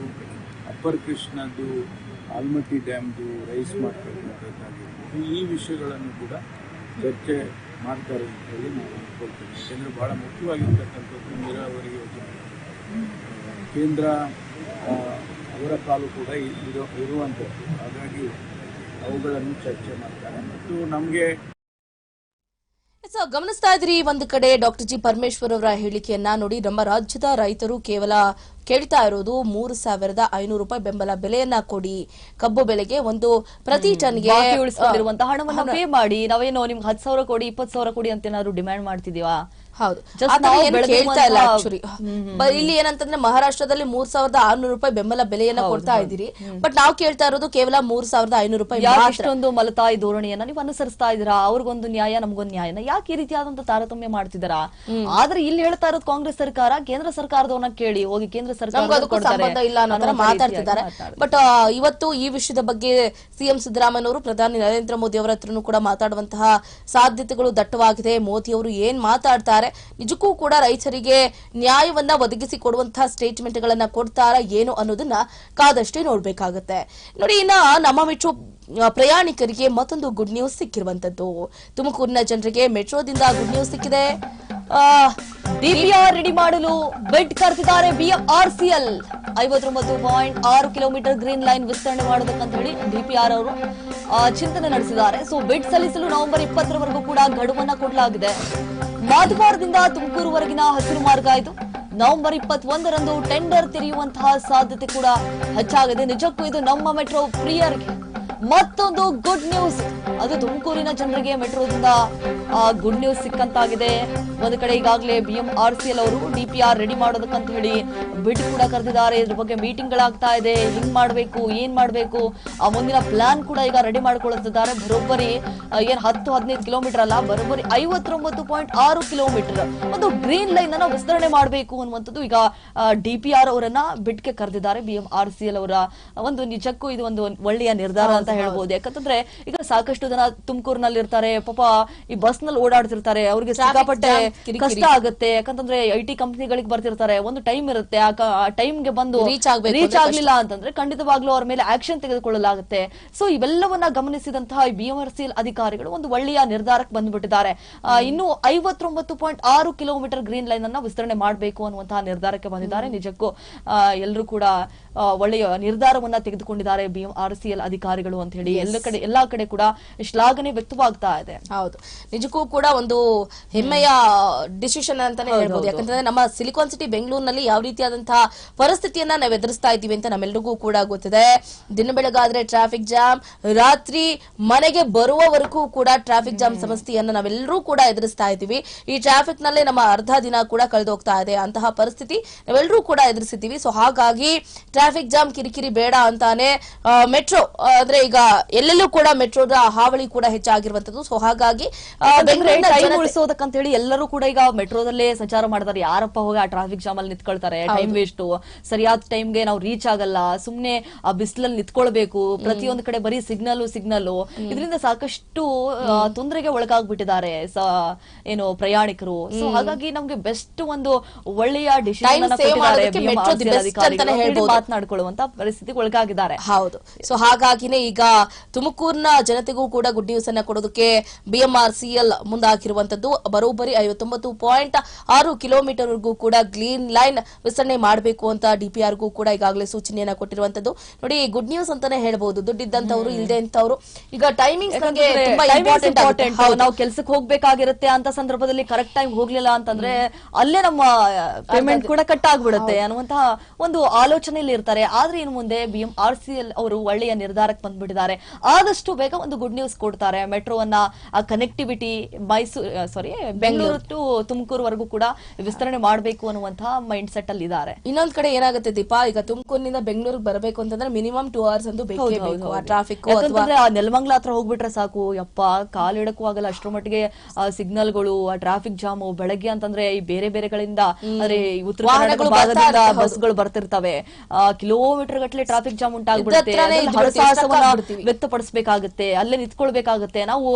ಅಪ್ಪರ್ ಕೃಷ್ಣದ್ದು, ಆಲ್ಮಟ್ಟಿ ಡ್ಯಾಮ್ದು ರೈಸ್ ಮಾಡ್ತಕ್ಕಂಥದ್ದಾಗಿರ್ಬೋದು ಈ ವಿಷಯಗಳನ್ನು ಕೂಡ ಚರ್ಚೆ ಮಾಡ್ತಾರೆ ಅಂತ ಹೇಳಿ ನಾವು ಅಂದ್ಕೊಳ್ತೇವೆ ಯಾಕೆಂದರೆ ಭಾಳ ಮುಖ್ಯವಾಗಿರ್ತಕ್ಕಂಥದ್ದು ನೀರಾವರಿ ಯೋಜನೆ. ಕೇಂದ್ರ ಅವರ ಕಾಲು ಕೂಡ ಇರೋ, ಇರುವಂಥದ್ದು. ಹಾಗಾಗಿ ಅವುಗಳನ್ನು ಚರ್ಚೆ ಮಾಡ್ತಾರೆ ಮತ್ತು ನಮಗೆ ಸೊ ಗಮನಿಸ್ತಾ ಇದ್ರಿ ಒಂದು ಕಡೆ ಡಾಕ್ಟರ್ ಜಿ ಪರಮೇಶ್ವರ್ ಅವರ ಹೇಳಿಕೆಯನ್ನ ನೋಡಿ ನಮ್ಮ ರಾಜ್ಯದ ರೈತರು ಕೇವಲ ಕೇಳ್ತಾ ಇರೋದು ಮೂರು ಸಾವಿರದ ಐನೂರು ರೂಪಾಯಿ ಬೆಂಬಲ ಬೆಲೆಯನ್ನ ಕೊಡಿ. ಕಬ್ಬು ಬೆಲೆಗೆ ಒಂದು ಪ್ರತಿ ಟನ್ಗೆ ಉಳಿಸಿಕೊಂಡಿರುವಂತಹ ಹಣವನ್ನು ಹಣವನ್ನ ಪೇ ಮಾಡಿ. ನಾವೇನೋ ನಿಮ್ಗೆ ಹತ್ತು ಸಾವಿರ ಕೊಡಿ ಇಪ್ಪತ್ತು ಸಾವಿರ ಕೊಡಿ ಅಂತ ಏನಾದ್ರು ಡಿಮ್ಯಾಂಡ್ ಮಾಡ್ತಿದೀವಾ ಹೌದು. ಕೇಳ್ತಾ ಇಲ್ಲ ಆಕ್ಚುಲಿ ಇಲ್ಲಿ ಏನಂತಂದ್ರೆ ಮಹಾರಾಷ್ಟ್ರದಲ್ಲಿ ಮೂರ್ ಸಾವಿರದ ಆರ್ನೂರು ರೂಪಾಯಿ ಬೆಂಬಲ ಬೆಲೆಯನ್ನ ಕೊಡ್ತಾ ಇದ್ದೀರಿ. ಬಟ್ ನಾವು ಕೇಳ್ತಾ ಇರೋದು ಕೇವಲ ಮೂರ್ ಸಾವಿರದ ಐನೂರು ರೂಪಾಯಿ ಮಲತಾಯಿ ಧೋರಣೆಯನ್ನ ನೀವು ಅನುಸರಿಸ್ತಾ ಇದ್ದೀರಾ? ಅವ್ರಿಗೊಂದು ನ್ಯಾಯ ನಮ್ಗೊಂದು ನ್ಯಾಯನ. ಯಾಕೆ ಈ ರೀತಿಯಾದಂತ ತಾರತಮ್ಯ ಮಾಡ್ತಿದಾರ ಆದ್ರೆ ಇಲ್ಲಿ ಹೇಳ್ತಾ ಇರೋದು ಕಾಂಗ್ರೆಸ್ ಸರ್ಕಾರ ಕೇಂದ್ರ ಸರ್ಕಾರದವನ್ನ ಕೇಳಿ ಹೋಗಿ ಕೇಂದ್ರ ಸರ್ಕಾರ ಇಲ್ಲ ಅನ್ನೋ ಮಾತಾಡ್ತಿದ್ದಾರೆ. ಬಟ್ ಇವತ್ತು ಈ ವಿಷಯದ ಬಗ್ಗೆ ಸಿಎಂ ಸಿದ್ದರಾಮಯ್ಯನವರು ಪ್ರಧಾನಿ ನರೇಂದ್ರ ಮೋದಿ ಅವರ ಹತ್ರನೂ ಕೂಡ ಮಾತಾಡುವಂತಹ ಸಾಧ್ಯತೆಗಳು ದಟ್ಟವಾಗಿದೆ. ಮೋದಿ ಅವರು ಏನ್ ಮಾತಾಡ್ತಾರೆ ನಿಜಕ್ಕೂ ಕೂಡ ರೈತರಿಗೆ ನ್ಯಾಯವನ್ನ ಒದಗಿಸಿ ಕೊಡುವಂತಹ ಸ್ಟೇಟ್ಮೆಂಟ್ ಗಳನ್ನ ಕೊಡ್ತಾರಾ ಏನು ಅನ್ನೋದನ್ನ ಕಾದಷ್ಟೇ ನೋಡ್ಬೇಕಾಗತ್ತೆ. ನೋಡಿ, ಇನ್ನ ನಮ್ಮ ಮೆಟ್ರೋ ಪ್ರಯಾಣಿಕರಿಗೆ ಮತ್ತೊಂದು ಗುಡ್ ನ್ಯೂಸ್ ಸಿಕ್ಕಿರುವಂತದ್ದು. ತುಮಕೂರಿನ ಜನರಿಗೆ ಮೆಟ್ರೋದಿಂದ ಗುಡ್ ನ್ಯೂಸ್ ಸಿಕ್ಕಿದೆ. ಡಿಪಿಆರ್ ರೆಡಿ ಮಾಡಲು ಬೆಡ್ ಕರೆದಿದ್ದಾರೆ ಬಿಆರ್ಸಿಎಲ್ ಐವತ್ತೊಂಬತ್ತು ಪಾಯಿಂಟ್ ಆರು ಕಿಲೋಮೀಟರ್ ಗ್ರೀನ್ ಲೈನ್ ವಿಸ್ತರಣೆ ಮಾಡೋದಕ್ಕಂತ ಹೇಳಿ ಡಿಪಿಆರ್ ಅವರು ಚಿಂತನೆ ನಡೆಸಿದ್ದಾರೆ. ಸೊ ಬೆಡ್ ಸಲ್ಲಿಸಲು ನವೆಂಬರ್ ಇಪ್ಪತ್ತರವರೆಗೂ ಕೂಡ ಗಡುವನ್ನ ಕೊಡಲಾಗಿದೆ. ಮಾಧವಾರದಿಂದ ತುಮಕೂರುವರೆಗಿನ ಹಸಿರು ಮಾರ್ಗ ಇದು. ನವೆಂಬರ್ ಇಪ್ಪತ್ತೊಂದರಂದು ಟೆಂಡರ್ ತೆರೆಯುವಂತಹ ಸಾಧ್ಯತೆ ಕೂಡ ಹೆಚ್ಚಾಗಿದೆ. ನಿಜಕ್ಕೂ ಇದು ನಮ್ಮ ಮೆಟ್ರೋ ಪ್ರಿಯರ್ಗೆ ಮತ್ತೊಂದು ಗುಡ್ ನ್ಯೂಸ್ ಅದು ತುಮಕೂರಿನ ಜನರಿಗೆ ಮೆಟ್ರೋದಿಂದ ಗುಡ್ ನ್ಯೂಸ್ ಸಿಕ್ಕಂತಾಗಿದೆ. ಒಂದು ಕಡೆ ಈಗಾಗಲೇ ಸಿ ಎಲ್ ಅವರು ಡಿಪಿಆರ್ ರೆಡಿ ಮಾಡೋದಕ್ಕಂತ ಹೇಳಿ ಬಿಟ್ ಕೂಡ ಕರೆದಿದ್ದಾರೆ. ಇದ್ರ ಬಗ್ಗೆ ಮೀಟಿಂಗ್ ಗಳಾಗ್ತಾ ಇದೆ. ಹಿಂಗ್ ಮಾಡ್ಬೇಕು, ಏನ್ ಮಾಡ್ಬೇಕು? ಆ, ಮುಂದಿನ ಪ್ಲಾನ್ ಕೂಡ ಈಗ ರೆಡಿ ಮಾಡ್ಕೊಳ್ತಿದ್ದಾರೆ ಬರೋಬ್ಬರಿ ಏನ್ ಹತ್ತು, ಹದಿನೈದು ಕಿಲೋಮೀಟರ್ ಅಲ್ಲ, ಬರೋಬ್ಬರಿ ಐವತ್ತೊಂಬತ್ತು ಪಾಯಿಂಟ್ ಆರು ಕಿಲೋಮೀಟರ್ ಒಂದು ಗ್ರೀನ್ ಲೈನ್ ಅನ್ನ ವಿಸ್ತರಣೆ ಮಾಡಬೇಕು ಅನ್ನುವಂಥದ್ದು ಈಗ ಡಿಪಿಆರ್ ಅವರನ್ನ ಬಿಡ್ಗೆ ಕರೆದಿದ್ದಾರೆ B M R C L ಅವರ. ಒಂದು ನಿಜಕ್ಕೂ ಇದು ಒಂದು ಒಳ್ಳೆಯ ನಿರ್ಧಾರ ಅಂತ ಹೇಳ್ಬೋದು. ಯಾಕಂತಂದ್ರೆ ಈಗ ಸಾಕಷ್ಟು ಜನ ತುಮಕೂರಿನಲ್ಲಿ ಇರ್ತಾರೆ ಪಾಪ ಈ ಬಸ್ನಲ್ಲಿ ಓಡಾಡ್ತಿರ್ತಾರೆ. ಅವ್ರಿಗೆ ಸಿಕ್ಕಾಪಟ್ಟೆ ಕಷ್ಟ ಆಗುತ್ತೆ. ಯಾಕಂತಂದ್ರೆ ಐ ಟಿ ಕಂಪ್ನಿಗಳಿಗೆ ಬರ್ತಿರ್ತಾರೆ. ಒಂದು ಟೈಮ್ ಇರುತ್ತೆ. ಆ ಟೈಮ್ಗೆ ಬಂದು ರೀಚ್ ಆಗ್ಬೇಕು ರೀಚ್ ಆಗ್ಲಿಲ್ಲ ಅಂತಂದ್ರೆ ಖಂಡಿತವಾಗ್ಲೂ ಅವ್ರ ಮೇಲೆ ಆಕ್ಷನ್ ತೆಗೆದುಕೊಳ್ಳಲಾಗುತ್ತೆ. ಸೊ ಇವೆಲ್ಲವನ್ನ ಗಮನಿಸಿದಂತಹ ಬಿಎಂಆರ್ಸಿಎಲ್ ಅಧಿಕಾರಿಗಳು ಒಂದು ಒಳ್ಳೆಯ ನಿರ್ಧಾರಕ್ಕೆ ಬಂದ್ಬಿಟ್ಟಿದ್ದಾರೆ. ಇನ್ನು ಐವತ್ತೊಂಬತ್ತು ಪಾಯಿಂಟ್ ಆರು ಕಿಲೋಮೀಟರ್ ಗ್ರೀನ್ ಲೈನ್ ಅನ್ನ ವಿಸ್ತರಣೆ ಮಾಡಬೇಕು ಅನ್ನುವಂತಹ ನಿರ್ಧಾರಕ್ಕೆ ಬಂದಿದ್ದಾರೆ. ನಿಜಕ್ಕೂ ಎಲ್ಲರೂ ಕೂಡ ಒಳ್ಳೆಯ ನಿರ್ಧಾರವನ್ನ ತೆಗೆದುಕೊಂಡಿದ್ದಾರೆ ಬಿಎಂಆರ್ಸಿಎಲ್ ಅಧಿಕಾರಿಗಳು. ಅಂತ ಹೇಳಿ ಎಲ್ಲ ಕಡೆ ಎಲ್ಲಾ ಕಡೆ ಕೂಡ ಶ್ಲಾಘನೆ ವ್ಯಕ್ತವಾಗ್ತಾ ಇದೆ. ಹೌದು. ನಿಜಕ್ಕೂ ಕೂಡ ಒಂದು ಹೆಮ್ಮೆಯ ಡಿಸಿಷನ್ ಅಂತಾನೆ ಹೇಳ್ಬೋದು. ಯಾಕಂದ್ರೆ ನಮ್ಮ ಸಿಲಿಕಾನ್ ಸಿಟಿ ಬೆಂಗಳೂರಿನಲ್ಲಿ ಯಾವ ರೀತಿಯಾದಂತಹ ಪರಿಸ್ಥಿತಿಯನ್ನ ನಾವು ಎದುರಿಸ್ತಾ ಇದ್ದೀವಿ ಅಂತ ನಮ್ಮೆಲ್ಲರಿಗೂ ಕೂಡ ಗೊತ್ತಿದೆ. ದಿನ ಬೆಳಗಾದ್ರೆ ಟ್ರಾಫಿಕ್ ಜಾಮ್ ರಾತ್ರಿ ಮನೆಗೆ ಬರುವವರೆಗೂ ಕೂಡ ಟ್ರಾಫಿಕ್ ಜಾಮ್ ಸಮಸ್ಯೆಯನ್ನ ನಾವೆಲ್ಲರೂ ಕೂಡ ಎದುರಿಸ್ತಾ ಇದ್ದೀವಿ ಈ ಟ್ರಾಫಿಕ್ ನಲ್ಲೇ ನಮ್ಮ ಅರ್ಧ ದಿನ ಕೂಡ ಕಳೆದೋಗ್ತಾ ಇದೆ. ಅಂತಹ ಪರಿಸ್ಥಿತಿ ನಾವೆಲ್ಲರೂ ಕೂಡ ಎದುರಿಸಿದ್ದೀವಿ. ಸೊ ಹಾಗಾಗಿ ಟ್ರಾಫಿಕ್ ಜಾಮ್ ಕಿರಿಕಿರಿ ಬೇಡ ಅಂತಾನೆ ಮೆಟ್ರೋ ಅಂದ್ರೆ ಈಗ ಎಲ್ಲೆಲ್ಲೂ ಕೂಡ ಮೆಟ್ರೋದ ಹಾವಳಿ ಕೂಡ ಹೆಚ್ಚಾಗಿರುವಂತದ್ದು ಸೊ ಹಾಗಾಗಿ ಟೈಮ್ ಉಳಿಸೋದಕ್ಕಂತ ಹೇಳಿ ಎಲ್ಲರೂ ಕೂಡ ಈಗ ಮೆಟ್ರೋದಲ್ಲೇ ಸಂಚಾರ ಮಾಡ್ತಾರೆ ಯಾರಪ್ಪ ಹೋಗಿ ಆ ಟ್ರಾಫಿಕ್ ಜಾಮ್ ಅಲ್ಲಿ ನಿಂತ್ಕೊಳ್ತಾರೆ? ಟೈಮ್ ವೇಸ್ಟ್ ಸರಿಯಾದ ಟೈಮ್ಗೆ ನಾವು ರೀಚ್ ಆಗಲ್ಲ. ಸುಮ್ನೆ ಆ ಬಿಸಿಲಲ್ಲಿ ನಿಂತ್ಕೊಳ್ಬೇಕು. ಪ್ರತಿಯೊಂದು ಕಡೆ ಬರೀ ಸಿಗ್ನಲ್ ಸಿಗ್ನಲ್ ಇದರಿಂದ ಸಾಕಷ್ಟು ತೊಂದರೆಗೆ ಒಳಗಾಗ್ಬಿಟ್ಟಿದ್ದಾರೆ ಸ- ಏನು ಪ್ರಯಾಣಿಕರು. ಸೊ ಹಾಗಾಗಿ ನಮ್ಗೆ ಬೆಸ್ಟ್ ಒಂದು ಒಳ್ಳೆಯ ಡಿಸಿಷನ್ ಮಾತನಾಡಿಕೊಳ್ಳುವಂತ ಪರಿಸ್ಥಿತಿ. ಮಾತನಾಡ್ಕೊಳ್ಳುವಂತ ಪರಿಸ್ಥಿತಿಗೆ ಒಳಗಾಗಿದ್ದಾರೆ. ಹೌದು. ಸೊ ಹಾಗಾಗಿನೇ ಈಗ ತುಮಕೂರಿನ ಜನತೆಗೂ ಕೂಡ ಗುಡ್ ನ್ಯೂಸ್ ಅನ್ನ ಕೊಡೋದಕ್ಕೆ ಬಿಎಂಆರ್ಸಿಎಲ್ ಮುಂದಾಗಿರುವಂತದ್ದು. ಬರೋಬ್ಬರಿ ಐವತ್ತೊಂಬತ್ತು ಪಾಯಿಂಟ್ ಆರು ಕಿಲೋಮೀಟರ್ ವರೆಗೂ ಕೂಡ ಗ್ಲೀನ್ ಲೈನ್ ವಿಸ್ತರಣೆ ಮಾಡಬೇಕು ಅಂತ ಡಿಪಿಆರ್ಗೂ ಕೂಡ ಈಗಾಗಲೇ ಸೂಚನೆಯನ್ನ ಕೊಟ್ಟಿರುವಂತದ್ದು. ನೋಡಿ ಗುಡ್ ನ್ಯೂಸ್ ಅಂತಾನೆ ಹೇಳ್ಬಹುದು ದುಡ್ಡಿದ್ದಂತವ್ರು ಇಲ್ಲದೆ ಅಂತವ್ರು ಈಗ ಟೈಮಿಂಗ್ಸ್ ನಮಗೆ ತುಂಬಾ ಇಂಪಾರ್ಟೆಂಟ್ ನಾವು ಕೆಲಸಕ್ಕೆ ಹೋಗ್ಬೇಕಾಗಿರುತ್ತೆ ಅಂತ ಸಂದರ್ಭದಲ್ಲಿ ಕರೆಕ್ಟ್ ಟೈಮ್ ಹೋಗ್ಲಿಲ್ಲ ಅಂತಂದ್ರೆ ಅಲ್ಲೇ ನಮ್ಮ ಪೇಮೆಂಟ್ ಕೂಡ ಕಟ್ ಆಗ್ಬಿಡುತ್ತೆ ಅನ್ನುವಂತಹ ಒಂದು ಆಲೋಚನೆಯಲ್ಲಿ ಇರ್ತಾರೆ. ಆದ್ರೆ ಇನ್ನು ಮುಂದೆ ಬಿಎಂಆರ್ಸಿಎಲ್ ಆರ್ ಸಿ ಎಲ್ ಅವರು ಒಳ್ಳೆಯ ನಿರ್ಧಾರಕ್ಕೆ ಬಂದ್ಬಿಟ್ಟಿದ್ದಾರೆ. ಹೇಳ್ಬಿಟ್ಟಿದ್ದಾರೆ ಆದಷ್ಟು ಬೇಗ ಒಂದು ಗುಡ್ ನ್ಯೂಸ್ ಕೊಡ್ತಾರೆ. ಮೆಟ್ರೋವನ್ನ connectivity Mysuru sorry Bengaluru to ತುಮಕೂರುವರೆಗೂ ಕೂಡ ವಿಸ್ತರಣೆ ಮಾಡಬೇಕು ಅನ್ನುವಂತಹ ಮೈಂಡ್ ಸೆಟ್ ಅಲ್ಲಿ ಇದ್ದಾರೆ. ಇನ್ನೊಂದ್ ಕಡೆ ಏನಾಗುತ್ತೆ ದೀಪಾ? ಈಗ ತುಮಕೂರಿನಿಂದ ಬೆಂಗಳೂರಿಗೆ ಬರಬೇಕು ಅಂತಂದ್ರೆ ಮಿನಿಮಮ್ ಟೂ ಅವರ್ಸ್ ಅಂತೂ ಟ್ರಾಫಿಕ್ ನೆಲಮಂಗ್ಲ ಹತ್ರ ಹೋಗ್ಬಿಟ್ರೆ ಸಾಕು. ಯಪ್ಪ ಕಾಲಿಡಕ್ಕೂ ಆಗಲ್ಲ. ಅಷ್ಟರ ಮಟ್ಟಿಗೆ ಸಿಗ್ನಲ್ಗಳು ಆ ಟ್ರಾಫಿಕ್ ಜಾಮು ಬೆಳಗ್ಗೆ ಅಂತಂದ್ರೆ ಈ ಬೇರೆ ಬೇರೆಗಳಿಂದ ಅಂದ್ರೆ ಉತ್ತರ ಕರ್ನಾಟಕ ಭಾಗದಿಂದ ಬಸ್ಗಳು ಬರ್ತಿರ್ತವೆ. ಕಿಲೋಮೀಟರ್ ಗಟ್ಟಲೆ ಟ್ರಾಫಿಕ್ ಜಾಮ್ ಉಂಟಾಗ್ಬಿಡುತ್ತೆ. ವ್ಯಕ್ತಪಡಿಸ್ಬೇಕಾಗುತ್ತೆ ಅಲ್ಲೇ ನಿಂತ್ಕೊಳ್ಬೇಕಾಗುತ್ತೆ. ನಾವು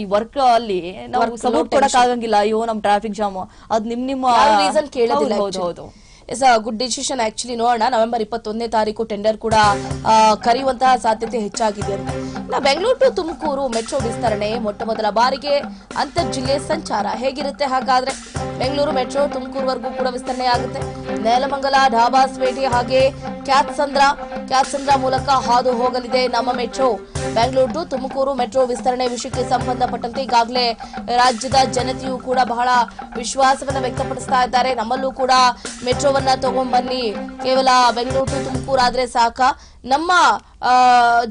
ಈ ವರ್ಕ್ ಅಲ್ಲಿ ನಾವು ಸಪೋರ್ಟ್ ಕೊಡಕ್ ಆಗಂಗಿಲ್ಲ ಅಯ್ಯೋ ನಮ್ ಟ್ರಾಫಿಕ್ ಜಾಮ್ ಅದ್ ನಿಮ್ ನಿಮ್ಮ ಹೌದು ಹೌದು. ಇಸ್ ಗುಡ್ ಡಿಸಿಷನ್ ಆಕ್ಚುಲಿ ನೋಡೋಣ ನವೆಂಬರ್ ಇಪ್ಪತ್ತೊಂದನೇ ತಾರೀಕು ಟೆಂಡರ್ ಕೂಡ ಕರೆಯುವಂತಹ ಸಾಧ್ಯತೆ ಹೆಚ್ಚಾಗಿದೆ ಇನ್ನು ಬೆಂಗಳೂರು ಟು ತುಮಕೂರು ಮೆಟ್ರೋ ವಿಸ್ತರಣೆ ಮೊಟ್ಟ ಮೊದಲ ಬಾರಿಗೆ ಅಂತರ್ ಜಿಲ್ಲೆ ಸಂಚಾರ ಹೇಗಿರುತ್ತೆ ಹಾಗಾದ್ರೆ? ಬೆಂಗಳೂರು ಮೆಟ್ರೋ ತುಮಕೂರುವರೆಗೂ ಕೂಡ ವಿಸ್ತರಣೆ ಆಗುತ್ತೆ. ನೆಲಮಂಗಲ ಢಾಬಾಸ್ಪೇಟೆ ಹಾಗೆ ಕ್ಯಾತ್ಸಂದ್ರ ಕ್ಯಾತ್ಸಂದ್ರ ಮೂಲಕ ಹಾದು ಹೋಗಲಿದೆ ನಮ್ಮ metro Bengaluru to Tumakuru metro ವಿಸ್ತರಣೆ ವಿಷಯಕ್ಕೆ ಸಂಬಂಧಪಟ್ಟಂತೆ ಈಗಾಗಲೇ ರಾಜ್ಯದ ಜನತೆಯು ಕೂಡ ಬಹಳ ವಿಶ್ವಾಸವನ್ನು ವ್ಯಕ್ತಪಡಿಸ್ತಾ ಇದ್ದಾರೆ. ನಮ್ಮಲ್ಲೂ ಕೂಡ ಮೆಟ್ರೋವನ್ನ ತಗೊಂಡ್ಬನ್ನಿ ಕೇವಲ ಬೆಂಗಳೂರು ತುಮಕೂರು ಆದ್ರೆ ಸಾಕ? ನಮ್ಮ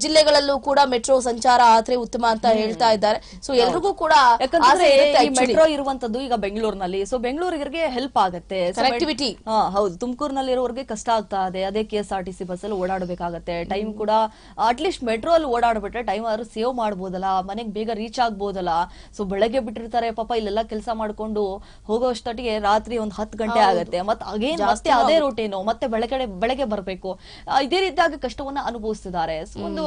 ಜಿಲ್ಲೆಗಳಲ್ಲೂ ಕೂಡ ಮೆಟ್ರೋ ಸಂಚಾರ ಆದ್ರೆ ಉತ್ತಮ ಅಂತ ಹೇಳ್ತಾ ಇದ್ದಾರೆ. ಸೊ ಎಲ್ರಿಗೂ ಕೂಡ ಯಾಕಂದ್ರೆ ಈ ಮೆಟ್ರೋ ಇರುವಂತದ್ದು ಈಗ ಬೆಂಗಳೂರಿನಲ್ಲಿ. ಸೊ ಬೆಂಗಳೂರಿಗೆ ಹೆಲ್ಪ್ ಆಗುತ್ತೆ. ಕನೆಕ್ಟಿವಿಟಿ ಹೌದು. ತುಮಕೂರಿನಲ್ಲಿ ಇರೋರಿಗೆ ಕಷ್ಟ ಆಗ್ತಾ ಇದೆ. ಅದೇ K S R T C bus ಅಲ್ಲಿ ಓಡಾಡಬೇಕಾಗತ್ತೆ. ಟೈಮ್ ಕೂಡ ಅಟ್ಲೀಸ್ಟ್ ಮೆಟ್ರೋ ಅಲ್ಲಿ ಓಡಾಡ್ಬಿಟ್ರೆ ಟೈಮ್ ಆದ್ರೂ ಸೇವ್ ಮಾಡ್ಬೋದಲ್ಲ ಮನೆಗೆ ಬೇಗ ರೀಚ್ ಆಗ್ಬೋದಲ್ಲ. ಸೊ ಬೆಳಗ್ಗೆ ಬಿಟ್ಟಿರ್ತಾರೆ ಪಾಪ ಇಲ್ಲೆಲ್ಲ ಕೆಲಸ ಮಾಡ್ಕೊಂಡು ಹೋಗೋಷ್ಟೊಟ್ಟಿಗೆ ರಾತ್ರಿ ಒಂದ್ ಹತ್ತು ಗಂಟೆ ಆಗುತ್ತೆ. ಮತ್ತೆ ಅಗೇನ್ ಮತ್ತೆ ಅದೇ ರೂಟೀನು ಮತ್ತೆ ಬೆಳಗ್ಗೆ ಬೆಳಗ್ಗೆ ಬರ್ಬೇಕು. ಇದೇ ರೀತಿಯಾಗಿ ಕಷ್ಟವನ್ನ ಅನುಭವಿಸ್ತಿದ್ದಾರೆ. ಒಂದು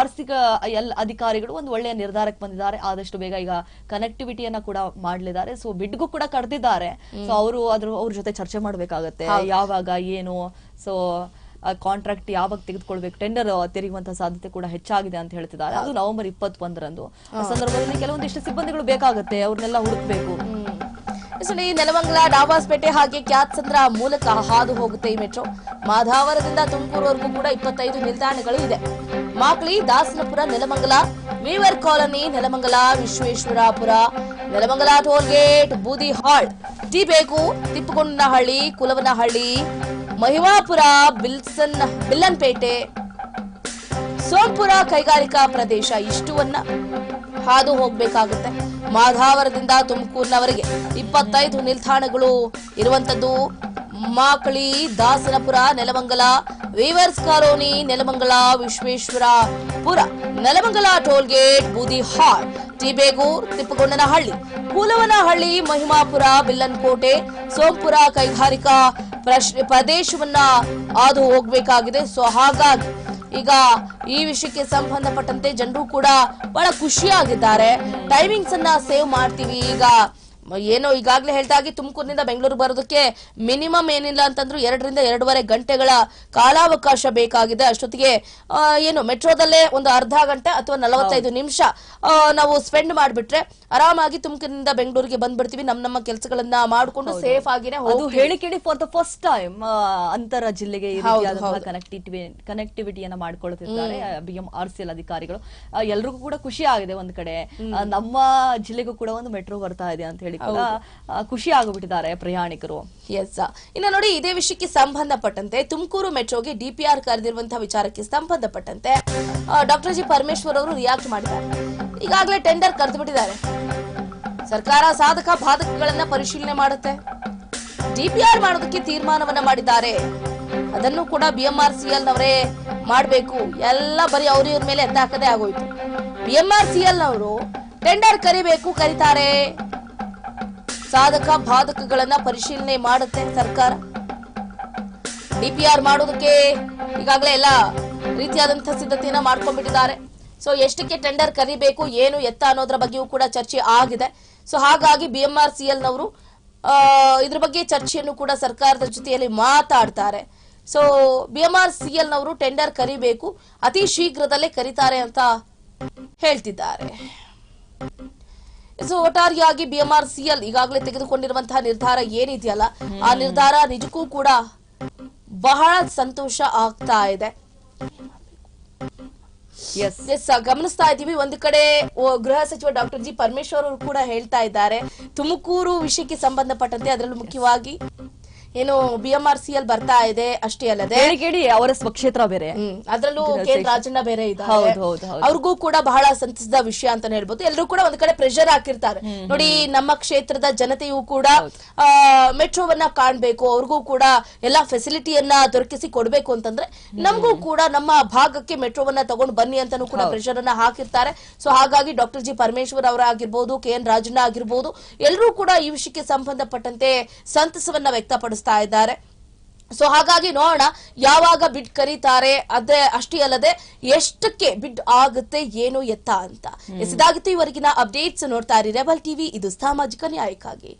ಆರ್ಥಿಕ ಎಲ್ಲ ಅಧಿಕಾರಿಗಳು ಒಂದು ಒಳ್ಳೆಯ ನಿರ್ಧಾರಕ್ಕೆ ಬಂದಿದ್ದಾರೆ. ಆದಷ್ಟು ಬೇಗ ಈಗ ಕನೆಕ್ಟಿವಿಟಿಯನ್ನ ಕೂಡ ಮಾಡ್ಲಿದ್ದಾರೆ. ಸೊ ಬಿಡ್ಗೂ ಕೂಡ ಕರೆದಿದ್ದಾರೆ ಸೊ ಅವರು ಅದ್ರ ಅವ್ರ ಜೊತೆ ಚರ್ಚೆ ಮಾಡ್ಬೇಕಾಗತ್ತೆ. ಯಾವಾಗ ಏನು? ಸೊ ಕಾಂಟ್ರಾಕ್ಟ್ ಯಾವಾಗ ತೆಗೆದುಕೊಳ್ಬೇಕು? ಟೆಂಡರ್ ತೆರೆಯುವಂತ ಸಾಧ್ಯತೆ ಕೂಡ ಹೆಚ್ಚಾಗಿದೆ ಅಂತ ಹೇಳ್ತಿದ್ದಾರೆ. ಅದು ನವೆಂಬರ್ ಇಪ್ಪತ್ತೊಂದರಂದು. ಆ ಸಂದರ್ಭದಲ್ಲಿ ಕೆಲವೊಂದಿಷ್ಟು ಸಿಬ್ಬಂದಿಗಳು ಬೇಕಾಗುತ್ತೆ. ಅವ್ರನ್ನೆಲ್ಲ ಹುಡುಕ್ಬೇಕು. ಈ ನೆಲಮಂಗಲ, ಡಾಬಾಸ್ಪೇಟೆ ಹಾಗೆ ಕ್ಯಾತ್ಸಂದ್ರ ಮೂಲಕ ಹಾದು ಹೋಗುತ್ತೆ ಈ ಮೆಟ್ರೋ. ಮಾಧಾವರದಿಂದ ತುಮಕೂರುವರೆಗೂ ಕೂಡ ಇಪ್ಪತ್ತೈದು ನಿಲ್ದಾಣಗಳು ಇದೆ. Makali Dasanapura, Nelamangala, weaver colony, Nelamangala, Vishweshwarapura, Nelamangala toll gate ಬೂದಿ ಟಿ ಬೇಗು ತಿಪ್ಪಗೊಂಡನಹಳ್ಳಿ, ಕುಲವನಹಳ್ಳಿ, ಮಹಿವಾಪುರ, ಬಿಲ್ಸನ್, ಬಿಲ್ಲನ್ಪೇಟೆ ಸೋಂಪುರ ಕೈಗಾರಿಕಾ ಪ್ರದೇಶ ಇಷ್ಟುವನ್ನ ಹಾದು ಹೋಗ್ಬೇಕಾಗುತ್ತೆ. ಮಾಧಾವರದಿಂದ ತುಮಕೂರಿನವರೆಗೆ ಇಪ್ಪತ್ತೈದು ನಿಲ್ದಾಣಗಳು ಇರುವಂತದ್ದು. Makali, Dasanapura, Nelamangala weavers colony, Nelamangala, Vishweshwarapura, Nelamangala toll gate ಬೂದಿ ಹಾಳ್ ಟಿಬೇಗೂರ್, ತಿಪ್ಪಗೊಂಡನಹಳ್ಳಿ, ಕೂಲವನಹಳ್ಳಿ, ಮಹಿಮಾಪುರ, ಬಿಲ್ಲನ್ಕೋಟೆ, ಸೋಂಪುರ, ಕೈಗಾರಿಕಾ ಪ್ರದೇಶವನ್ನ ಹಾದು ಹೋಗಬೇಕಾಗಿದೆ. ಸೊ ಹಾಗಾಗಿ ಈಗ ಈ ವಿಷಯಕ್ಕೆ ಸಂಬಂಧಪಟ್ಟಂತೆ ಜನರು ಕೂಡ ಬಹಳ ಖುಷಿಯಾಗಿದ್ದಾರೆ. ಟೈಮಿಂಗ್ಸ್ ಅನ್ನ ಸೇವ್ ಮಾಡ್ತೀವಿ. ಈಗ ಏನೋ ಈಗಾಗಲೇ ಹೇಳ್ತಾಗಿ ತುಮಕೂರಿನಿಂದ ಬೆಂಗಳೂರು ಬರೋದಕ್ಕೆ ಮಿನಿಮಮ್ ಏನಿಲ್ಲ ಅಂತಂದ್ರು ಎರಡರಿಂದ ಎರಡೂವರೆ ಗಂಟೆಗಳ ಕಾಲಾವಕಾಶ ಬೇಕಾಗಿದೆ. ಅಷ್ಟೊತ್ತಿಗೆ ಏನು ಮೆಟ್ರೋದಲ್ಲೇ ಒಂದು ಅರ್ಧ ಗಂಟೆ ಅಥವಾ ನಲವತ್ತೈದು ನಿಮಿಷ ನಾವು ಸ್ಪೆಂಡ್ ಮಾಡಿಬಿಟ್ರೆ ಆರಾಮಾಗಿ ತುಮಕೂರಿನಿಂದ ಬೆಂಗಳೂರಿಗೆ ಬಂದ್ಬಿಡ್ತೀವಿ. ನಮ್ಮ ನಮ್ಮ ಕೆಲಸಗಳನ್ನ ಮಾಡ್ಕೊಂಡು ಸೇಫ್ ಆಗಿನೇ ಅದು ಹೋಗ್ತೀವಿ. ಹೇಳಿ ಕೇಳಿ ಫಾರ್ ದ ಫಸ್ಟ್ ಟೈಮ್ ಅಂತರ ಜಿಲ್ಲೆಗೆ. ಕನೆಕ್ಟಿವಿಟಿ ಕನೆಕ್ಟಿವಿಟಿಯನ್ನ ಮಾಡ್ಕೊಳ್ತಿದ್ದಾರೆ B M R C L ಅಧಿಕಾರಿಗಳು. ಎಲ್ರಿಗೂ ಕೂಡ ಖುಷಿ ಆಗಿದೆ ಒಂದ್ ಕಡೆ. ನಮ್ಮ ಜಿಲ್ಲೆಗೂ ಕೂಡ ಒಂದು ಮೆಟ್ರೋ ಬರ್ತಾ ಇದೆ ಅಂತ ಹೇಳಿ ಖುಷಿ ಆಗಿಬಿಟ್ಟಿದ್ದಾರೆ ಪ್ರಯಾಣಿಕರು. ಎಸ್ ಇನ್ನು ನೋಡಿ, ಇದೇ ವಿಷಯಕ್ಕೆ ಸಂಬಂಧಪಟ್ಟಂತೆ ತುಮಕೂರು ಮೆಟ್ರೋಗೆ ಡಿಪಿಆರ್ ಕರೆದಿರುವಂತಹ ವಿಚಾರಕ್ಕೆ ಸಂಬಂಧಪಟ್ಟಂತೆ ಡಾಕ್ಟರ್ ಜಿ ಪರಮೇಶ್ವರ್ ಅವರು ರಿಯಾಕ್ಟ್ ಮಾಡಿದ್ದಾರೆ. ಈಗಾಗಲೇ ಟೆಂಡರ್ ಕರೆದು ಬಿಟ್ಟಿದ್ದಾರೆ ಸರ್ಕಾರ ಸಾಧಕ ಬಾಧಕಗಳನ್ನ ಪರಿಶೀಲನೆ ಮಾಡುತ್ತೆ. ಡಿಪಿಆರ್ ಮಾಡೋದಕ್ಕೆ ತೀರ್ಮಾನವನ್ನ ಮಾಡಿದ್ದಾರೆ. ಅದನ್ನು ಕೂಡ ಬಿಎಂಆರ್ಸಿಎಲ್ ನವರೇ ಮಾಡಬೇಕು. ಎಲ್ಲ ಬರೀ ಅವ್ರ ಇವ್ರ ಮೇಲೆ ಎತ್ತಾಕದೇ ಆಗೋಯ್ತು. ಬಿಎಂಆರ್ಸಿಎಲ್ ನವರು ಟೆಂಡರ್ ಕರಿಬೇಕು ಕರೀತಾರೆ. ಸಾಧಕ ಬಾಧಕಗಳನ್ನ ಪರಿಶೀಲನೆ ಮಾಡುತ್ತೆ ಸರ್ಕಾರ. ಡಿಪಿಆರ್ ಮಾಡೋದಕ್ಕೆ ಈಗಾಗಲೇ ಎಲ್ಲ ರೀತಿಯಾದಂತಹ ಸಿದ್ಧತೆಯನ್ನ ಮಾಡ್ಕೊಂಡ್ಬಿಟ್ಟಿದ್ದಾರೆ. ಸೊ ಎಷ್ಟಕ್ಕೆ ಟೆಂಡರ್ ಕರಿಬೇಕು ಏನು ಎತ್ತ ಅನ್ನೋದ್ರ ಬಗ್ಗೆಯೂ ಕೂಡ ಚರ್ಚೆ ಆಗಿದೆ. ಸೊ ಹಾಗಾಗಿ ಬಿಎಂಆರ್ಸಿಎಲ್ ನವರು ಆ, ಇದ್ರ ಬಗ್ಗೆ ಚರ್ಚೆಯನ್ನು ಕೂಡ ಸರ್ಕಾರದ ಜೊತೆಯಲ್ಲಿ ಮಾತಾಡ್ತಾರೆ. ಸೊ ಬಿಎಂಆರ್ಸಿಎಲ್ ನವರು ಟೆಂಡರ್ ಕರಿಬೇಕು ಅತಿ ಶೀಘ್ರದಲ್ಲೇ ಕರೀತಾರೆ ಅಂತ ಹೇಳ್ತಿದ್ದಾರೆ. ಸೊ ಒಟ್ಟಾರೆಯಾಗಿ ಬಿಎಂಆರ್ಸಿಎಲ್ ಈಗಾಗಲೇ ತೆಗೆದುಕೊಂಡಿರುವಂತಹ ನಿರ್ಧಾರ ಏನಿದೆಯಲ್ಲ ಆ ನಿರ್ಧಾರ ನಿಜಕ್ಕೂ ಕೂಡ ಬಹಳ ಸಂತೋಷ ಆಗ್ತಾ ಇದೆ. ಎಸ್ ಎಸ್ ಗಮನಿಸ್ತಾ ಇದ್ದೀವಿ. ಒಂದು ಕಡೆ ಗೃಹ ಸಚಿವ ಡಾಕ್ಟರ್ ಜಿ ಪರಮೇಶ್ವರ್ ಅವರು ಕೂಡ ಹೇಳ್ತಾ ಇದ್ದಾರೆ ತುಮಕೂರು ವಿಷಯಕ್ಕೆ ಸಂಬಂಧಪಟ್ಟಂತೆ ಅದರಲ್ಲೂ ಮುಖ್ಯವಾಗಿ ಏನು ಬಿ ಎಂ ಆರ್ ಸಿ ಅಲ್ಲಿ ಬರ್ತಾ ಇದೆ ಅಷ್ಟೇ ಅಲ್ಲದೆ ಕೇಳಿ ಅವರ ಸ್ವಕ್ಷೇತ್ರ ಬೇರೆ. ಅದರಲ್ಲೂ ಕೆ ರಾಜಣ್ಣ ಬೇರೆ ಇದ್ದಾರೆ. ಅವ್ರಿಗೂ ಕೂಡ ಬಹಳ ಸಂತಸದ ವಿಷಯ ಅಂತ ಹೇಳ್ಬೋದು. ಎಲ್ಲರೂ ಕೂಡ ಒಂದ್ ಕಡೆ ಪ್ರೆಷರ್ ಹಾಕಿರ್ತಾರೆ. ನೋಡಿ ನಮ್ಮ ಕ್ಷೇತ್ರದ ಜನತೆಯೂ ಕೂಡ ಮೆಟ್ರೋವನ್ನ ಕಾಣ್ಬೇಕು. ಅವ್ರಿಗೂ ಕೂಡ ಎಲ್ಲಾ ಫೆಸಿಲಿಟಿಯನ್ನ ದೊರಕಿಸಿ ಕೊಡ್ಬೇಕು ಅಂತಂದ್ರೆ ನಮಗೂ ಕೂಡ ನಮ್ಮ ಭಾಗಕ್ಕೆ ಮೆಟ್ರೋವನ್ನ ತಗೊಂಡು ಬನ್ನಿ ಅಂತಾನೂ ಕೂಡ ಪ್ರೆಷರ್ ಅನ್ನ ಹಾಕಿರ್ತಾರೆ. ಸೊ ಹಾಗಾಗಿ ಡಾಕ್ಟರ್ ಜಿ ಪರಮೇಶ್ವರ್ ಅವರ ಆಗಿರ್ಬೋದು ಕೆ ಎನ್ ರಾಜಣ್ಣ ಆಗಿರ್ಬೋದು ಎಲ್ಲರೂ ಕೂಡ ಈ ವಿಷಯಕ್ಕೆ ಸಂಬಂಧಪಟ್ಟಂತೆ ಸಂತಸವನ್ನ ವ್ಯಕ್ತಪಡಿಸ್ತಾ ಇದ್ದಾರೆ. ಸೊ ಹಾಗಾಗಿ ನೋಡೋಣ ಯಾವಾಗ ಬಿಡ್ ಕರೀತಾರೆ. ಅದೇ, ಅಷ್ಟೇ ಅಲ್ಲದೆ ಎಷ್ಟಕ್ಕೆ ಬಿಡ್ ಆಗುತ್ತೆ, ಏನು ಎತ್ತ ಅಂತ. ಎಸ್, ಇದಾಗುತ್ತೆ ಇವರೆಗಿನ ಅಪ್ಡೇಟ್ಸ್ ನೋಡ್ತಾ ಇರಿ. ರೆಬಲ್ ಟಿವಿ, ಇದು ಸಾಮಾಜಿಕ ನ್ಯಾಯಕ್ಕಾಗಿ.